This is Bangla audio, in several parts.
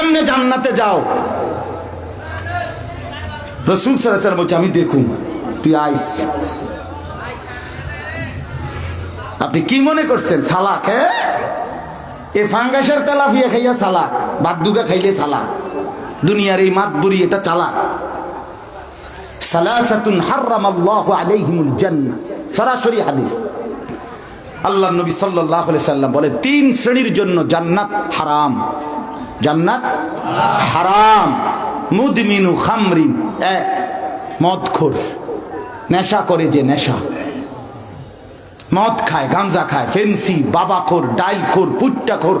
কেমনে জান্নাতে যাও। রসুল সারাসার বলছে, আমি দেখুন, তুই আইস। আপনি কি মনে করছেন, সালাক হ্যাঁ? এ ফাঙ্গাসের তেলাফিয়া খাইয়া সালাক বাদ্দুকা খাইলে সালাক। দুনিয়ার এই মাতবুরি এটা চালাক। সালাসাতুন আল্লাহ সরাসরি আল্লাহ নবী সাল্লাম বলে তিন শ্রেণির জন্য জান্নাত হারাম। জান্নাত? হারাম। মুদমিনু খামরিন। এক, মদখোর। নেশা করে যে নেশা। মদ খায়, গাঞ্জা খায়, ফেন্সি, বাবাখোর, ডাইলখোর, পুট্টাখোর।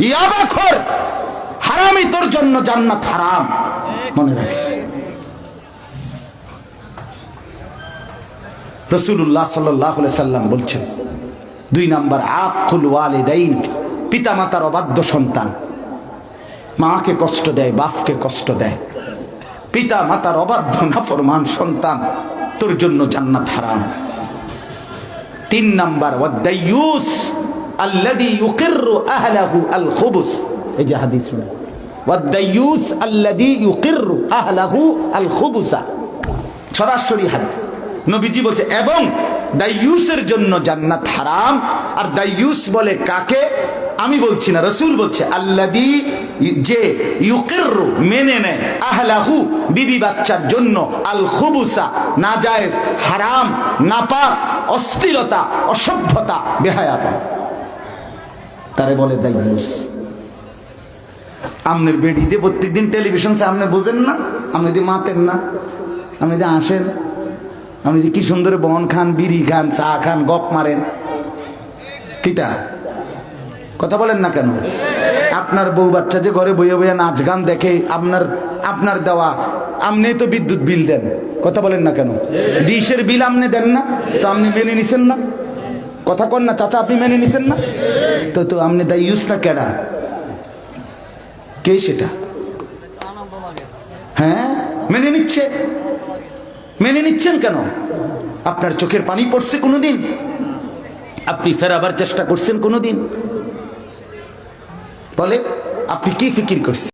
ইয়াবাখোর! হারামি, তোর জন্য জান্নাত হারাম। মনে রাখিস। রসুল্লাহ সাল্লাহ সাল্লাম বলছেন, দুই নাম্বার, আকুল ওয়ালিদাইন। পিতা মাতার অবাধ্য সন্তান। মাকে কষ্ট দেয়, বাপকে কষ্ট দেয়। পিতা মাতার অবাধ্য নাফরমান সন্তান, তোর জন্য জান্নাত হারাম। তিন নাম্বার ওয়াদ্দাইয়ুস আল্লাযী ইউকিররু আহলাহু আল খুবুস এই যে হাদিস শুনে। ওয়াদ্দাইয়ুস আল্লাযী ইউকিররু আহলাহু আল খুবুসা সরাসরি হাদিস। নবীজি বলছে, এবং দাইয়ুসের জন্য জান্নাত হারাম। আর দাইয়ুস বলে, কাকে? আমি বলছি না, রসুল বলছে, আল্লাদি যে ইউকিররু মেনে নেয় আহলাহু বিবি বাচ্চার জন্য আল খুবুসা নাজায়েজ, হারাম নাপাক অশ্লীলতা, অসভ্যতা বেহায়াপা তারে বলে দাইয়ুস আমনের বেডি যে প্রত্যেকদিন টেলিভিশন সামনে বোঝেন না আপনি যদি মাতেন না আপনি যদি আসেন আপনি যদি কি সুন্দর বন খান, বিড়ি খান, চা খান, গপ মারেন। কিতা? কথা বলেন না কেন? আপনার বউ বাচ্চা যে ঘরে বইয়ে বইয়ে নাচ গান দেখে আপনার আপনার দেওয়া, আপনি তো বিদ্যুৎ বিল দেন। কথা বলেন না কেন? ডিশের বিল আপনি দেন না, তো আপনি মেনে নিছেন না? কথা কন না, চাচা, আপনি মেনে নিছেন না? তো তো আপনি তাই ইউজ না কেডা? কে সেটা? হ্যাঁ? মেনে নিচ্ছে? মেনে নিচ্ছেন কেন? আপনার চোখের পানি পড়ছে কোনোদিন? আপনি ফেরাবার চেষ্টা করছেন কোনোদিন? বলে আপনি কি ফিকির করছেন?